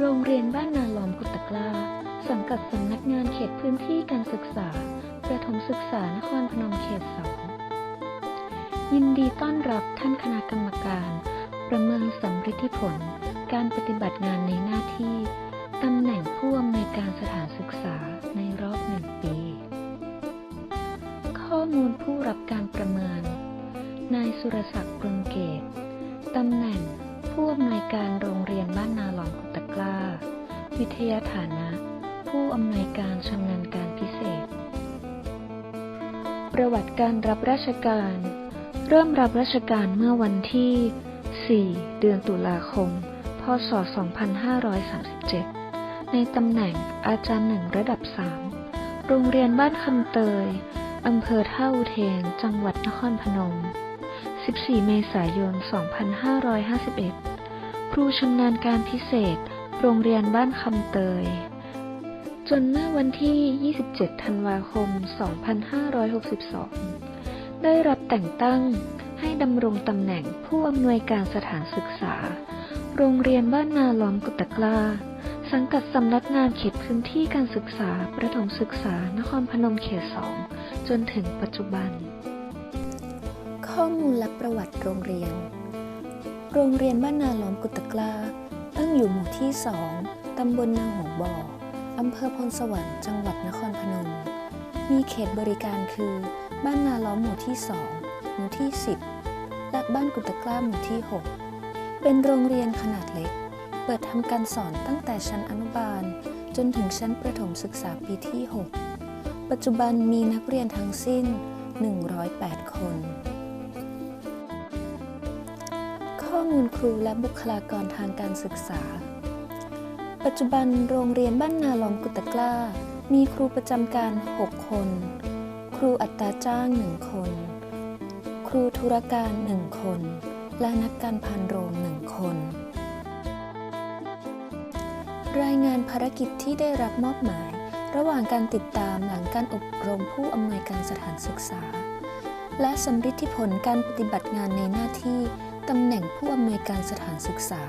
โรงเรียนบ้านนาล้อมกุตกล้า สังกัดสำนักงานเขตพื้นที่การศึกษา ประถมศึกษานครพนมเขตสองยินดีต้อนรับท่านคณะกรรมการ ประเมินสำฤทธิผล การปฏิบัติงานในหน้าที่ตำแหน่งผู้อำนวยการสถานศึกษาในรอบหนึ่งปี ข้อมูลผู้รับการประเมิน นายสุรศักดิ์พรหมเกต ตำแหน่งผู้อำนวยการโรงเรียนบ้านนาหลอมกุตกล้า วิทยาฐานะ ผู้อำนวยการชำนาญการพิเศษ ประวัติการรับราชการ เริ่มรับราชการเมื่อวันที่ 4 เดือนตุลาคม พศ 2537 ในตำแหน่งอาจารย์หนึ่งระดับ 3 โรงเรียนบ้านคำเตย อำเภอท่าอุเทน จังหวัดนครพนม 14 เมษายน 2551 ครูชำนาญการพิเศษ โรงเรียนบ้านคำเตย จนเมื่อวันที่ 27 ธันวาคม 2562 ได้รับแต่งตั้งให้ดำรงตำแหน่งผู้อำนวยการสถานศึกษา โรงเรียนบ้านนาล้อมกุตกล้า สังกัดสำนักงานเขตพื้นที่การศึกษา ประถมศึกษานครพนมเขต2จนถึงปัจจุบัน ข้อมูลและประวัติโรงเรียน โรงเรียนบ้านนาล้อมกุตกล้า ตั้งอยู่หมู่ที่2ตำบลนาหัวบ่อ อำเภอพลสวรรค์ จังหวัดนครพนม มีเขตบริการคือ บ้านนาล้อมหมู่ที่2หมู่ที่ 10 และบ้านกุตกล้าหมู่ที่ 6 เป็นโรงเรียนขนาดเล็ก เปิดทำการสอนตั้งแต่ชั้นอนุบาล จนถึงชั้นประถมศึกษาปีที่ 6 ปัจจุบันมีนักเรียนทั้งสิ้น 108 คน มูลครูและบุคลากรทางการศึกษา ปัจจุบันโรงเรียนบ้านนาลอมกุตกล้า มีครูประจำการ 6 คน ครูอัตราจ้าง 1 คน ครูธุรการ 1 คน และนักการพานโรง1คน รายงานภารกิจที่ได้รับมอบหมาย ระหว่างการติดตามหลังการอบรมผู้อำนวยการสถานศึกษาและสำฤทธิผลการปฏิบัติงานในหน้าที่ ตำแหน่งผู้อำนวยการสถานศึกษา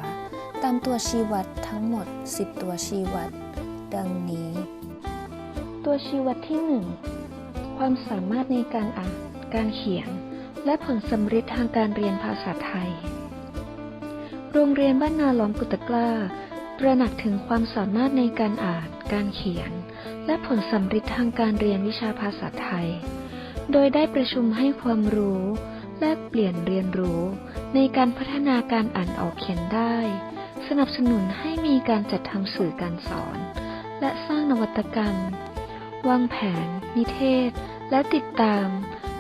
ตามตัวชี้วัดทั้งหมด 10 ตัวชี้วัด ดังนี้ ตัวชี้วัดที่ 1 ความสามารถในการอ่าน การเขียน และผลสำฤทธิ์ทางการเรียนภาษาไทย โรงเรียนบ้านนาล้อมกุตกล้าตระหนักถึงความสามารถในการอ่าน การเขียน และผลสำฤทธิ์ทางการเรียนวิชาภาษาไทย โดยได้ประชุมให้ความรู้ แลกเปลี่ยนเรียนรู้ ในการพัฒนาการอ่านออกเขียนได้ สนับสนุนให้มีการจัดทำสื่อการสอน และสร้างนวัตกรรม วางแผน นิเทศ และติดตาม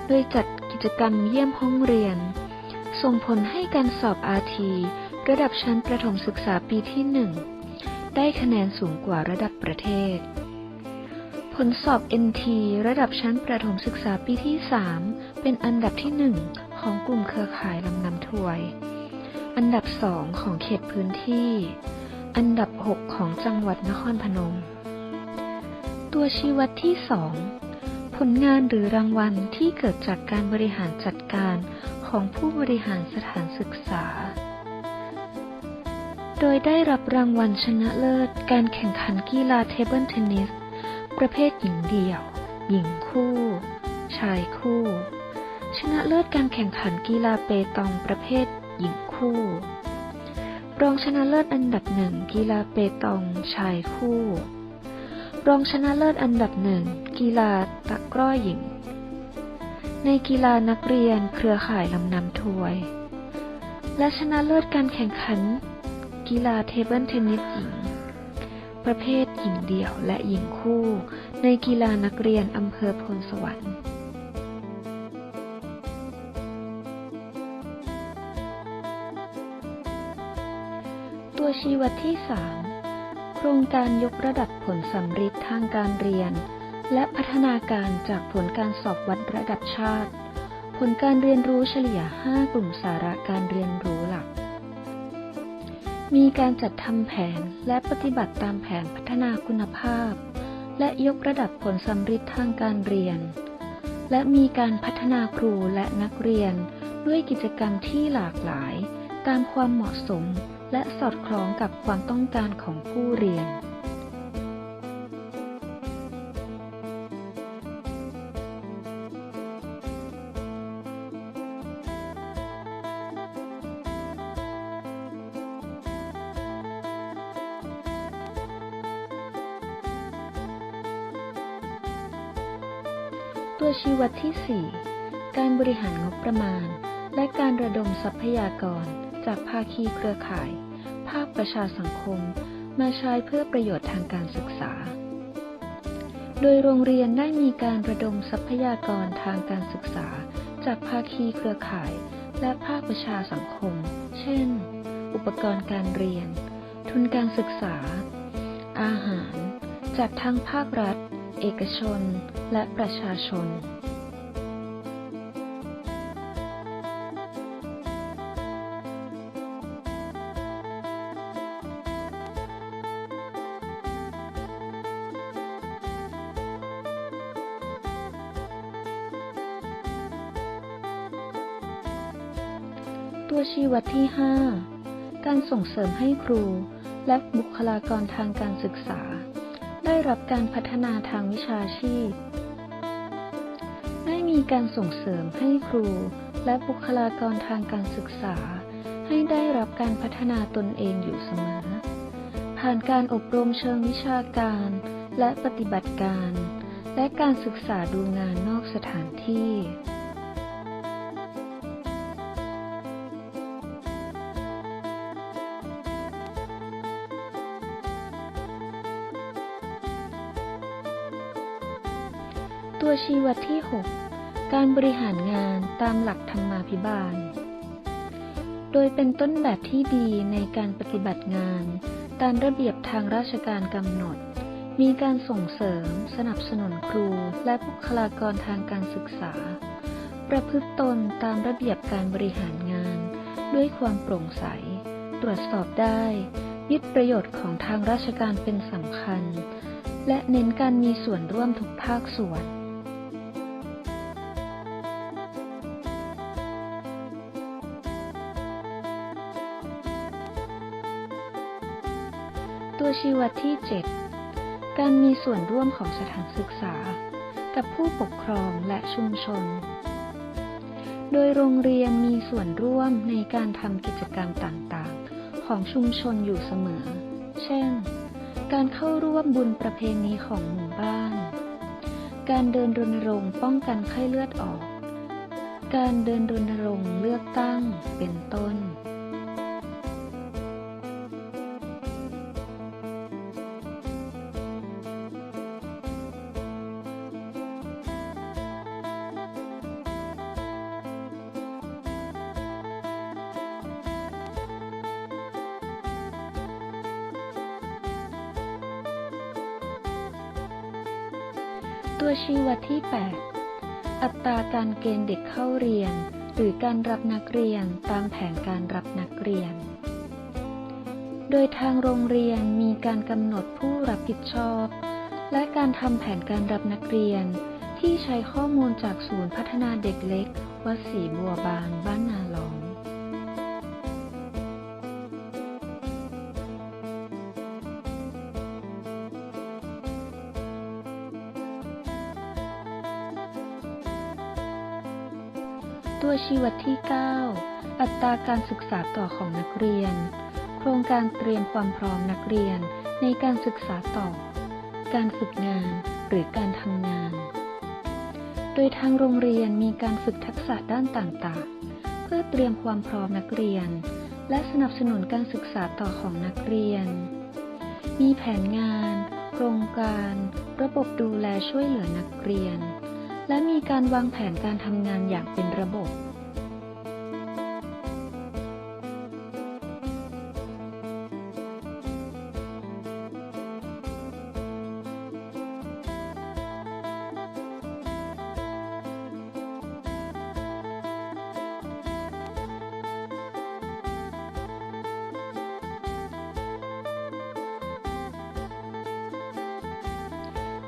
โดยจัดกิจกรรมเยี่ยมห้องเรียน ส่งผลให้การสอบอาทีระดับชั้นประถมศึกษาปีที่1ได้คะแนนสูงกว่าระดับประเทศ ผลสอบ NT ระดับชั้นประถมศึกษาปีที่ 3 เป็นอันดับที่ 1 ของกลุ่มเครือข่ายลำน้ำถวย อันดับ2ของเขตพื้นที่ อันดับ 6 ของจังหวัดนครพนม ตัวชี้วัดที่2ผลงานหรือรางวัลที่เกิดจากการบริหารจัดการของผู้บริหารสถานศึกษา โดยได้รับรางวัลชนะเลิศ การแข่งขันกีฬาเทเบิลเทนนิส ประเภทหญิงเดี่ยว หญิงคู่ ชายคู่ ชนะเลิศการแข่งขันกีฬาเปตองประเภทหญิงคู่ รองชนะเลิศอันดับหนึ่งกีฬาเปตองชายคู่ รองชนะเลิศอันดับหนึ่งกีฬาตะกร้อหญิง ในกีฬานักเรียนเครือข่ายลำน้ำถวย และชนะเลิศการแข่งขัน กีฬาเทเบิลเทนนิสหญิง ประเภทหญิงเดี่ยวและหญิงคู่ ในกีฬานักเรียนอำเภอพลสวรรค์ ตัวชี้วัดที่ 3 โครงการยกระดับผลสำฤทธิ์ทางการเรียน และพัฒนาการจากผลการสอบวัดระดับชาติ ผลการเรียนรู้เฉลี่ย 5 กลุ่มสาระการเรียนรู้หลัก มีการจัดทำแผนและปฏิบัติตามแผนพัฒนาคุณภาพ และยกระดับผลสำฤทธิ์ทางการเรียน และมีการพัฒนาครูและนักเรียนด้วยกิจกรรมที่หลากหลาย ตามความเหมาะสม และสอดคล้องกับความต้องการของผู้เรียน ตัวชี้วัดที่ 4 การบริหารงบประมาณ และการระดมทรัพยากร จากภาคีเครือข่าย ภาคประชาสังคม มาใช้เพื่อประโยชน์ทางการศึกษา โดยโรงเรียนได้มีการระดมทรัพยากรทางการศึกษา จากภาคีเครือข่าย และภาคประชาสังคม เช่น อุปกรณ์การเรียน ทุนการศึกษา อาหาร จากทั้งภาครัฐ เอกชน และประชาชน ตัวชี้วัดที่ 5 การส่งเสริมให้ครูและบุคลากรทางการศึกษา ได้รับการพัฒนาทางวิชาชีพ ได้มีการส่งเสริมให้ครูและบุคลากรทางการศึกษา ให้ได้รับการพัฒนาตนเองอยู่เสมอ ผ่านการอบรมเชิงวิชาการและปฏิบัติการ และการศึกษาดูงานนอกสถานที่ ตัวชี้วัดที่ 6 การบริหารงานตามหลักธรรมาภิบาล โดยเป็นต้นแบบที่ดีในการปฏิบัติงาน ตามระเบียบทางราชการกำหนด มีการส่งเสริม สนับสนุนครูและบุคลากรทางการศึกษา ประพฤติตนตามระเบียบการบริหารงาน ด้วยความโปร่งใส ตรวจสอบได้ ยึดประโยชน์ของทางราชการเป็นสำคัญและเน้นการมีส่วนร่วมทุกภาคส่วน ตัวชีวัดที่ 7 การมีส่วนร่วมของสถานศึกษา กับผู้ปกครองและชุมชน โดยโรงเรียนมีส่วนร่วมในการทำกิจกรรมต่างๆ ของชุมชนอยู่เสมอ เช่น การเข้าร่วมบุญประเพณีของหมู่บ้าน การเดินรณรงค์ป้องกันไข้เลือดออก การเดินรณรงค์เลือกตั้ง เป็นต้น ตัวชี้วัดที่ 8 อัตราการเกณฑ์เด็กเข้าเรียน หรือการรับนักเรียนตามแผนการรับนักเรียน โดยทางโรงเรียนมีการกำหนดผู้รับผิดชอบ และการทำแผนการรับนักเรียน ที่ใช้ข้อมูลจากศูนย์พัฒนาเด็กเล็ก วัดศรีบัวบานบ้านนาหลอง ตัวชี้วัดที่ 9 อัตราการศึกษาต่อของนักเรียน โครงการเตรียมความพร้อมนักเรียนในการศึกษาต่อ การฝึกงานหรือการทำงาน โดยทางโรงเรียนมีการฝึกทักษะด้านต่างๆ เพื่อเตรียมความพร้อมนักเรียน และสนับสนุนการศึกษาต่อของนักเรียน มีแผนงาน โครงการ ระบบดูแลช่วยเหลือนักเรียน และมีการวางแผนการทำงานอย่างเป็นระบบ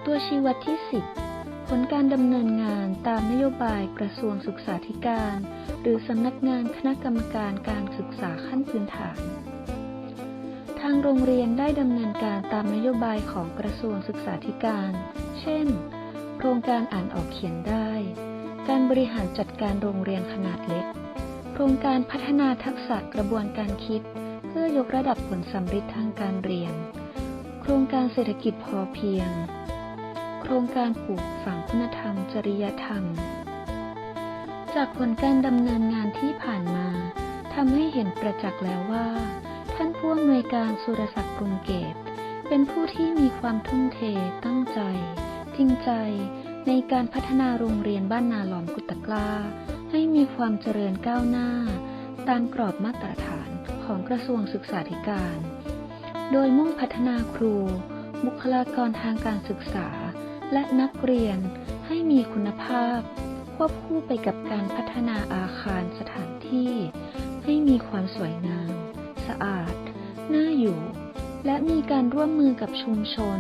ตัวชี้วัดที่ 10 ผลการดำเนินงานตามนโยบายกระทรวงศึกษาธิการ หรือสำนักงานคณะกรรมการการศึกษาขั้นพื้นฐาน ทางโรงเรียนได้ดำเนินการตามนโยบายของกระทรวงศึกษาธิการ เช่น โครงการอ่านออกเขียนได้ การบริหารจัดการโรงเรียนขนาดเล็ก โครงการพัฒนาทักษะกระบวนการคิด เพื่อยกระดับผลสัมฤทธิ์ทางการเรียน โครงการเศรษฐกิจพอเพียง ครงการปลูกฝังคุณธรรม จริยธรรม จากผลการดำเนินงานที่ผ่านมาทำให้เห็นประจักษ์แล้วว่า ท่านผู้อำนวยการสุรศักดิ์กรุงเกต เป็นผู้ที่มีความทุ่มเทตั้งใจ จริงใจ ในการพัฒนาโรงเรียนบ้านนาหลอมกุตะกล้า ให้มีความเจริญก้าวหน้า ตามกรอบมาตรฐานของกระทรวงศึกษาธิการ โดยมุ่งพัฒนาครู บุคลากรทางการศึกษา และนักเรียนให้มีคุณภาพ ควบคู่ไปกับการพัฒนาอาคารสถานที่ ให้มีความสวยงาม สะอาด น่าอยู่ และมีการร่วมมือกับชุมชน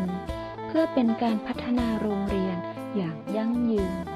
เพื่อเป็นการพัฒนาโรงเรียนอย่างยั่งยืน